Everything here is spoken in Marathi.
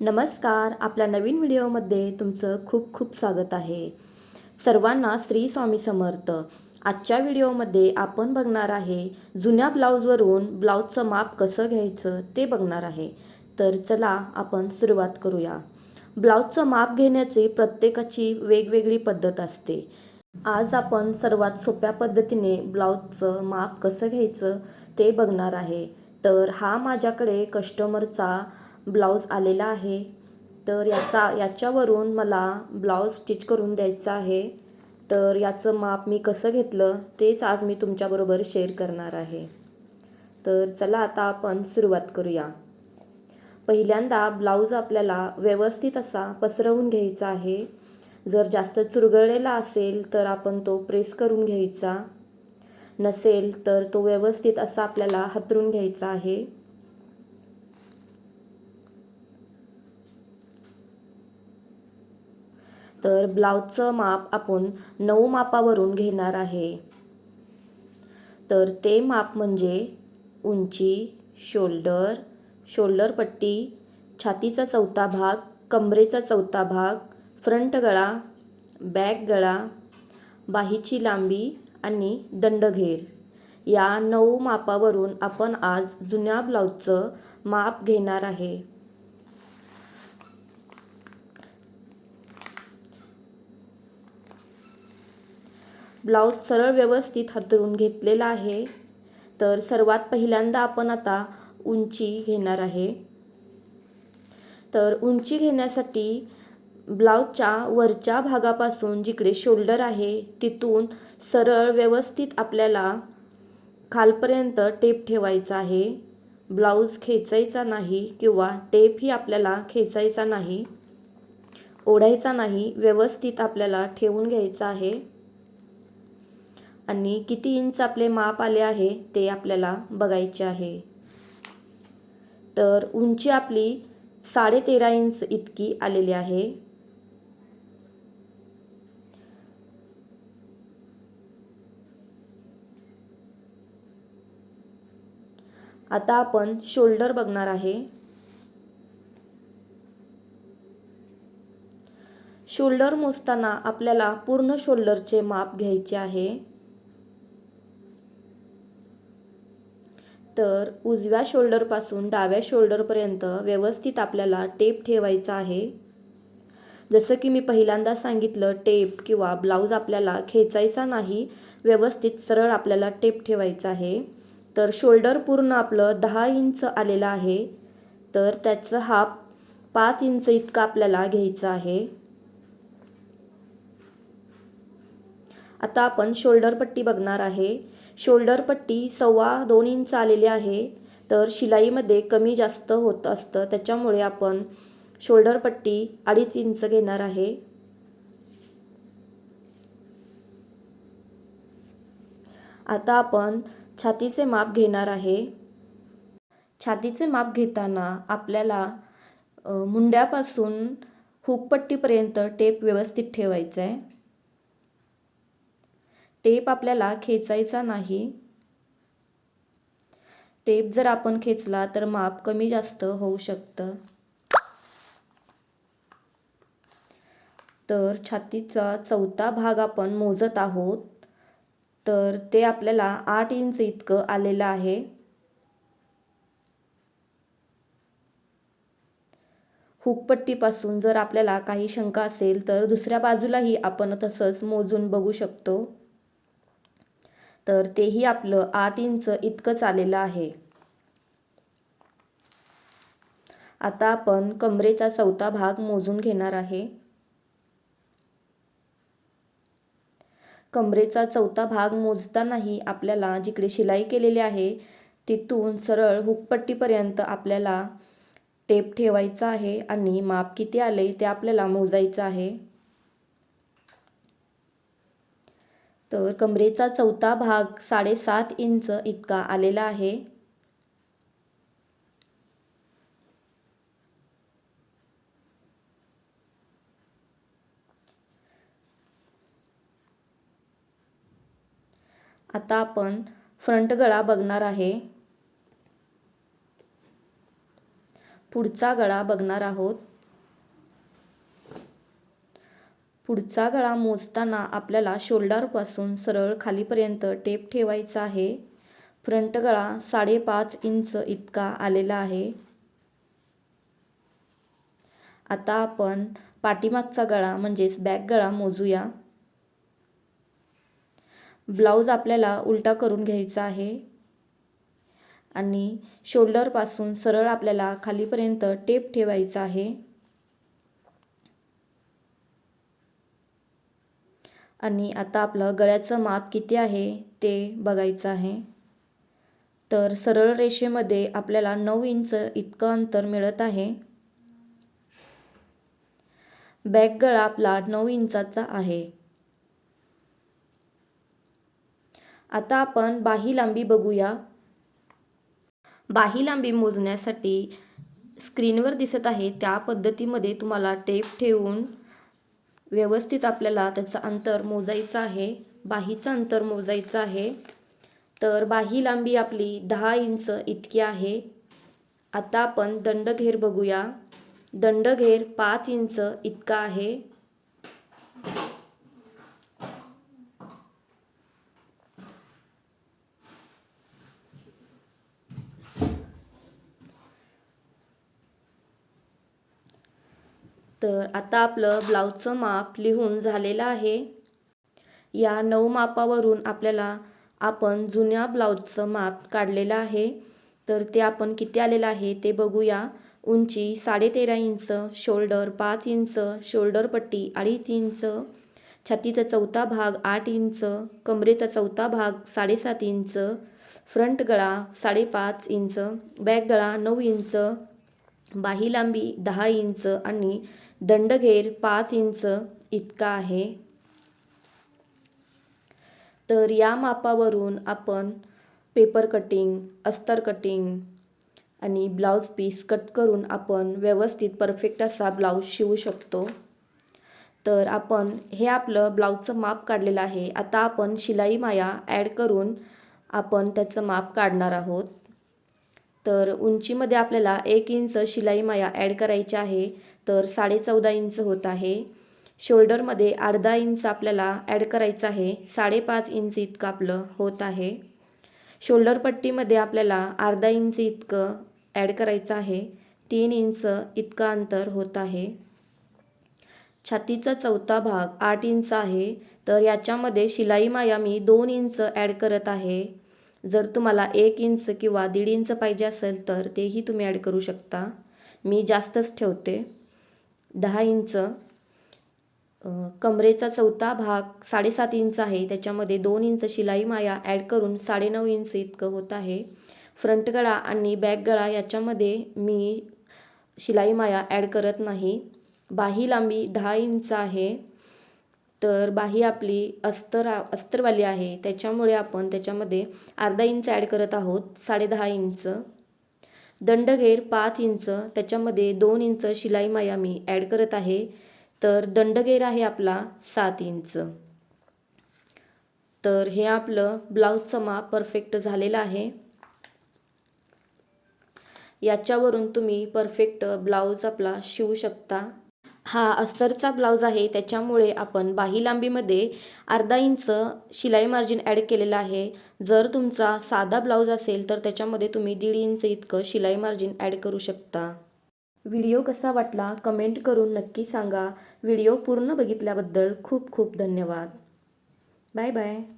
नमस्कार आपल्या नवीन व्हिडिओमध्ये तुमचं खूप खूप स्वागत आहे. सर्वांना श्री स्वामी समर्थ. आजच्या व्हिडिओमध्ये आपण बघणार आहे जुन्या ब्लाऊजवरून ब्लाऊजचं माप कसं घ्यायचं ते बघणार आहे. तर चला आपण सुरुवात करूया. ब्लाऊजचं माप घेण्याची प्रत्येकाची वेगवेगळी पद्धत असते. आज आपण सर्वात सोप्या पद्धतीने ब्लाऊजचं माप कसं घ्यायचं ते बघणार आहे. तर हा माझ्याकडे कस्टमरचा ब्लाऊज आलेला आहे. तर याचा याच्यावरून मला ब्लाऊज स्टिच करून द्यायचा आहे. तर याचं माप मी कसं घेतलं तेच आज मी तुमच्याबरोबर शेअर करणार आहे. तर चला आता आपण सुरुवात करूया. पहिल्यांदा ब्लाऊज आपल्याला व्यवस्थित असा पसरवून घ्यायचा आहे. जर जास्त चुरगळलेला असेल तर आपण तो प्रेस करून घ्यायचा. नसेल तर तो व्यवस्थित असा आपल्याला हातरून घ्यायचा आहे. तर ब्लाऊजचं माप आपण नऊ मापावरून घेणार आहे. तर ते माप म्हणजे उंची शोल्डर शोल्डर पट्टी छातीचा चौथा भाग कमरेचा चौथा भाग फ्रंट गळा बॅक गळा बाहीची लांबी आणि दंडघेर. या नऊ मापावरून आपण आज जुन्या ब्लाऊजचं माप घेणार आहे. ब्लाऊज सरळ व्यवस्थित हातरून घेतलेला आहे. तर सर्वात पहिल्यांदा आपण आता उंची घेणार आहे. तर उंची घेण्यासाठी ब्लाऊजच्या वरच्या भागापासून जिकडे शोल्डर आहे तिथून सरळ व्यवस्थित आपल्याला खालपर्यंत टेप ठेवायचा आहे. ब्लाऊज खेचायचा नाही किंवा टेपही आपल्याला खेचायचा नाही ओढायचा नाही व्यवस्थित आपल्याला ठेवून घ्यायचा आहे. आणि किती इंच आपले माप आले आहे ते आपल्याला बघायचे आहे. तर उंची आपली साडे तेरा इंच इतकी आलेली आहे. आता आपण शोल्डर बघणार आहे. शोल्डर मोजताना आपल्याला पूर्ण शोल्डरचे माप घ्यायचे आहे. तर उजव्या शोल्डरपासून डाव्या शोल्डरपर्यंत व्यवस्थित आपल्याला टेप ठेवायचा आहे. जसं की मी पहिल्यांदा सांगितलं टेप किंवा ब्लाऊज आपल्याला खेचायचा नाही व्यवस्थित सरळ आपल्याला टेप ठेवायचा आहे. तर शोल्डर पूर्ण आपलं दहा इंच आलेलं आहे. तर त्याचं हाफ पाच इंच इतका आपल्याला घ्यायचं आहे. आता आपण शोल्डर पट्टी बघणार आहे. शोल्डर पट्टी सव्वा दोन इंच आलेली आहे. तर शिलाईमध्ये कमी जास्त होत असतं. त्याच्यामुळे आपण शोल्डर पट्टी अडीच इंच घेणार आहे. आता आपण छातीचे माप घेणार आहे. छातीचे माप घेताना आपल्याला मुंड्यापासून हुकपट्टीपर्यंत टेप व्यवस्थित ठेवायचा आहे टेप आपल्याला खेचायचा नाही. टेप जर आपण खेचला तर माप कमी जास्त होऊ शकतं. तर छातीचा चौथा भाग आपण मोजत आहोत. तर ते आपल्याला आठ इंच इतकं आलेलं आहे. हुकपट्टीपासून जर आपल्याला काही शंका असेल तर दुसऱ्या बाजूलाही आपण तसंच मोजून बघू शकतो. तर तेही आपलं आठ इंच इतकंच आलेलं आहे. आता आपण कमरेचा चौथा भाग मोजून घेणार आहे. कमरेचा चौथा भाग मोजतानाही आपल्याला जिकडे शिलाई केलेली आहे तिथून सरळ हुकपट्टीपर्यंत आपल्याला टेप ठेवायचा आहे आणि माप किती आले ते आपल्याला मोजायचं आहे. तर कमरेचा चौथा भाग साडेसात इंच इतका आलेला आहे. आता आपण फ्रंट गळा बघणार आहे. पुढचा गळा बघणार आहोत. पुढचा गळा मोजताना आपल्याला शोल्डरपासून सरळ खालीपर्यंत टेप ठेवायचा आहे. फ्रंट गळा साडेपाच इंच इतका आलेला आहे. आता आपण पाठीमागचा गळा म्हणजेच बॅक गळा मोजूया. ब्लाऊज आपल्याला उलटा करून घ्यायचा आहे. आणि शोल्डरपासून सरळ आपल्याला खालीपर्यंत टेप ठेवायचा आहे. आणि आता आपलं गळ्याचं माप किती आहे ते बघायचं आहे. तर सरळ रेषेमध्ये आपल्याला नऊ इंच इतकं अंतर मिळत आहे. बॅक गळा आपला नऊ इंचाचा आहे. आता आपण बाही लांबी बघूया. बाही लांबी मोजण्यासाठी स्क्रीनवर दिसत आहे त्या पद्धतीमध्ये तुम्हाला टेप ठेवून व्यवस्थित आपल्याला त्याचं अंतर मोजायचं आहे बाहीचं अंतर मोजायचं आहे. तर बाही लांबी आपली दहा इंच इतकी आहे. आता आपण दंडघेर बघूया. दंडघेर पाच इंच इतका आहे. तर आता आपलं ब्लाऊजचं माप लिहून झालेलं आहे. या नऊ मापावरून आपल्याला आपण जुन्या ब्लाऊजचं माप काढलेलं आहे. तर ते आपण किती आलेलं आहे ते बघूया. उंची साडेतेरा इंच शोल्डर पाच इंच शोल्डर पट्टी अडीच इंच छातीचा चौथा भाग आठ इंच कमरेचा चौथा भाग साडेसात इंच फ्रंट गळा साडेपाच इंच बॅक गळा नऊ इंच बाही लांबी दहा इंच आणि दंडघेर पाच इंच इतका आहे. तर या मापावरून आपण पेपर कटिंग अस्तर कटिंग आणि ब्लाऊज पीस कट करून आपण व्यवस्थित परफेक्ट असा ब्लाऊज शिवू शकतो. तर आपण हे आपलं ब्लाऊजचं माप काढलेलं आहे. आता आपण शिलाई माया ॲड करून आपण त्याचं माप काढणार आहोत. तर उंचीमध्ये आपल्याला एक इंच शिलाई माया ॲड करायची आहे तर साडे चौदा इंच होत आहे. शोल्डरमध्ये अर्धा इंच आपल्याला ॲड करायचं आहे साडेपाच इंच इतकं आपलं होत आहे. शोल्डर पट्टीमध्ये आपल्याला अर्धा इंच इतकं ॲड करायचं आहे तीन इंच इतकं अंतर होत आहे. छातीचा चौथा भाग आठ इंच आहे तर याच्यामध्ये शिलाई माया मी दोन इंच ॲड करत आहे. जर तुम्हाला एक इंच किंवा दीड इंच पाहिजे असेल तर तेही तुम्ही ॲड करू शकता. मी जास्तच ठेवते. दहा इंच. कमरेचा चौथा भाग साडेसात इंच आहे. त्याच्यामध्ये दोन इंच शिलाई माया ॲड करून साडेनऊ इंच इतकं होत आहे. फ्रंट गळा आणि बॅक गळा याच्यामध्ये मी शिलाई माया ॲड करत नाही. बाही लांबी दहा इंच आहे. तर बाही आपली अस्तर अस्तरवाली आहे. त्याच्यामुळे आपण त्याच्यामध्ये अर्धा इंच ॲड करत आहोत साडेदहा इंच दंडघेर पाच इंच त्याच्यामध्ये दोन इंच शिलाई माया मी ॲड करत आहे. तर दंडघेर आहे आपला सात इंच तर हे आपलं ब्लाऊजचं माप परफेक्ट झालेलं आहे. याच्यावरून तुम्ही परफेक्ट ब्लाऊज आपला शिवू शकता. हा अस्तरचा ब्लाऊज आहे त्याच्यामुळे आपण बाही लांबीमध्ये अर्धा इंच शिलाई मार्जिन ॲड केलेलं आहे. जर तुमचा साधा ब्लाऊज असेल तर त्याच्यामध्ये तुम्ही दीड इंच इतकं शिलाई मार्जिन ॲड करू शकता. व्हिडिओ कसा वाटला कमेंट करून नक्की सांगा. व्हिडिओ पूर्ण बघितल्याबद्दल खूप खूप धन्यवाद. Bye bye.